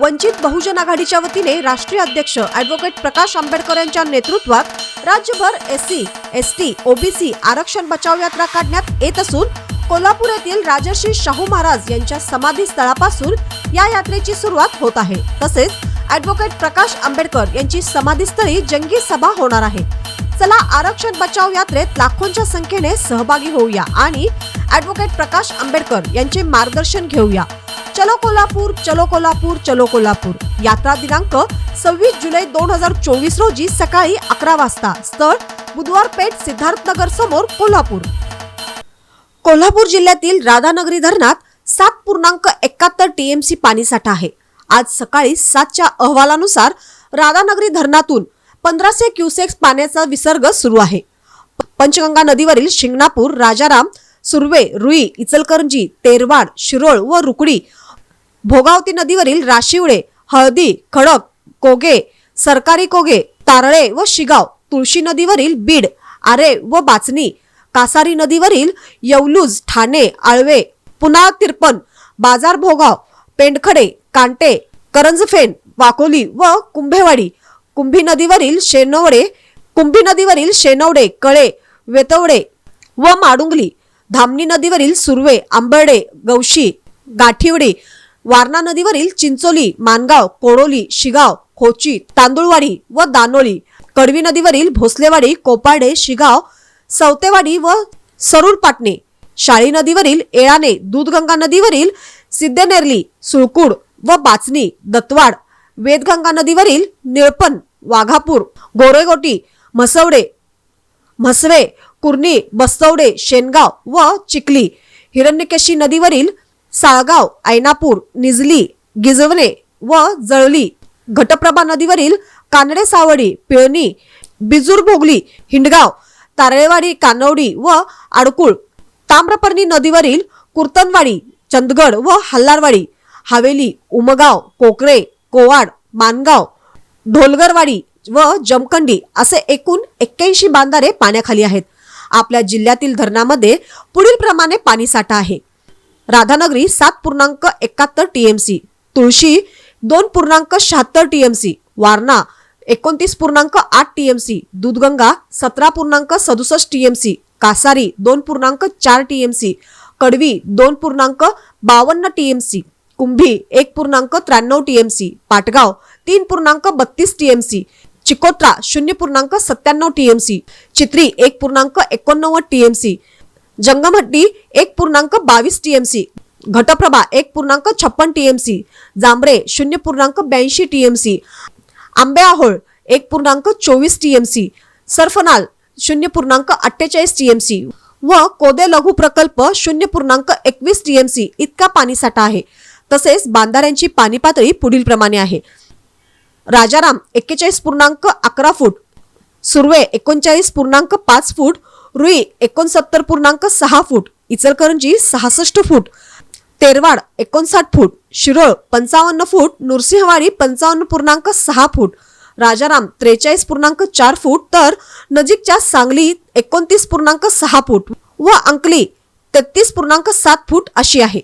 वंचित बहुजन आघाडीच्या वतीने राष्ट्रीय अध्यक्ष ॲडव्होकेट प्रकाश आंबेडकर यांच्या नेतृत्वात राज्यभर S C S T OBC आरक्षण बचाव यात्रा काढण्यात येत असून कोल्हापूर येथील राजर्षी शाहू महाराज यांच्या समाधी स्थळापासून या यात्रेची सुरुवात होत आहे. तसेच ॲडव्होकेट प्रकाश आंबेडकर यांची समाधीस्थळी जंगी सभा होणार आहे. चला आरक्षण बचाव यात्रेत लाखोंच्या संख्येने सहभागी होऊया आणि ॲडव्होकेट प्रकाश आंबेडकर यांचे मार्गदर्शन घेऊया. चलो कोल्हापूर चलो कोल्हापूर चलो कोल्हापूर. यात्रा दिनांक सव्वीस जुलै दोन हजार चोवीस रोजी सकाळी अकरा वाजता. स्थळ बुधवार पेठ सिद्धार्थनगर समोर कोल्हापूर. कोल्हापूर जिल्ह्यातील राधानगरी धरणात सात पूर्णांक एकाहत्तर टीएमसी पाणीसाठा आहे. आज सकाळी सातच्या अहवालानुसार राधानगरी धरणातून पंधराशे क्युसेक्स पाण्याचा विसर्ग सुरू आहे. पंचगंगा नदीवरील शिंगणापूर राजाराम सुर्वे रुई इचलकरंजी तेरवाड शिरोळ व रुकडी. भोगावती नदीवरील राशिवळे हळदी खडक कोगे सरकारी कोगे तारळे व शिगाव तुळशी नदीवरील बीड आरे व बाचणी कासारी नदीवरील येवलूज ठाणे आळवे पुन्हा तिरपन बाजार भोगाव पेंडखडे कांटे करंजफेन वाकोली व कुंभेवाडी कुंभी नदीवरील शेनवडे कुंभी नदीवरील शेनवडे कळे वेतवडे व माडुंगली. धामणी नदीवरील सुर्वे आंबर्डे गवशी गाठिवडी वारणा नदीवरील चिंचोली मानगाव कोडोली शिगाव खोची तांदुळवाडी व दानोली कडवी नदीवरील भोसलेवाडी कोपाडे शिगाव सवतेवाडी व सरूर पाटणे शाळी नदीवरील एळाणे दूधगंगा नदीवरील सिद्धनेरली सुळकुड व बाचणी दत्तवाड वेदगंगा नदीवरील निळपण वाघापूर गोरेगोटी म्हसवडे म्हसवे कुर्णी बस्तवडे शेनगाव व चिखली. हिरण्यकेशी नदीवरील साळगाव ऐनापूर निजली गिजवणे व जळली. घटप्रभा नदीवरील कानडे सावडी पिळणी बिजूर भोगली हिंडगाव तारळेवाडी कानवडी व आडकुळ. ताम्रपर्णी नदीवरील कुर्तनवाडी चंदगड व हल्लारवाडी. हवेली उमगाव कोकरे कोवाड मानगाव. ढोलगरवाडी व जमखंडी असे एकूण एक्क्याऐंशी बांधारे पाण्याखाली आहेत. आपल्या जिल्ह्यातील धरणामध्ये पुढील प्रमाणे पाणीसाठा आहे. राधानगरी सात पूर्णांक एकाहत्तर टीएमसी तुळशी दोन पूर्णांक शहात्तर टीएमसी वारणा एकोणतीस पूर्णांक आठ टीएमसी दूधगंगा सतरा पूर्णांक सदुसष्ट टीएमसी कासारी दोन पूर्णांक चार टीएमसी कडवी दोन पूर्णांक बावन्न टीएमसी कुंभी एक पूर्णांक त्र्याण्णव टीएमसी पाटगाव तीन पूर्णांक बत्तीस टीएमसी चिकोत्रा शून्य पूर्णांक सत्त्याण्णव टीएमसी चित्री एक पूर्णांक एकोणनव्वद टीएमसी जंगमहट्टी एक पूर्णांक बावीस टीएमसी घटप्रभा एक पूर्णांक छप्पन टीएमसी जांभरे शून्य पूर्णांक ब्याऐंशी टीएमसी आंबेआहोळ एक पूर्णांक चोवीस टीएमसी सरफनाल शून्य पूर्णांक अठ्ठेचाळीस टीएमसी व कोदे लघु प्रकल्प शून्य पूर्णांक एकवीस टीएमसी इतका पाणीसाठा आहे. तसेच बांधाऱ्यांची पाणी पातळी पुढील प्रमाणे आहे. राजाराम एक्केचाळीस पूर्णांक अकरा फूट. सुर्वे एकोणचाळीस पूर्णांक पाच फूट. रुई एकोणसत्तर पूर्णांक सहा फूट. इचलकरंजी सहासष्ट फूट. तेरवाड एकोणसाठ फूट. शिरोळ पंचावन्न फूट. नृसिंहवाडी पंचावन्न पूर्णांक सहा फूट. राजाराम त्रेचाळीस पूर्णांक चार फूट. तर नजीकच्या सांगली एकोणतीस पूर्णांक सहा फूट व अंकली तेहतीस पूर्णांक सात फूट अशी आहे.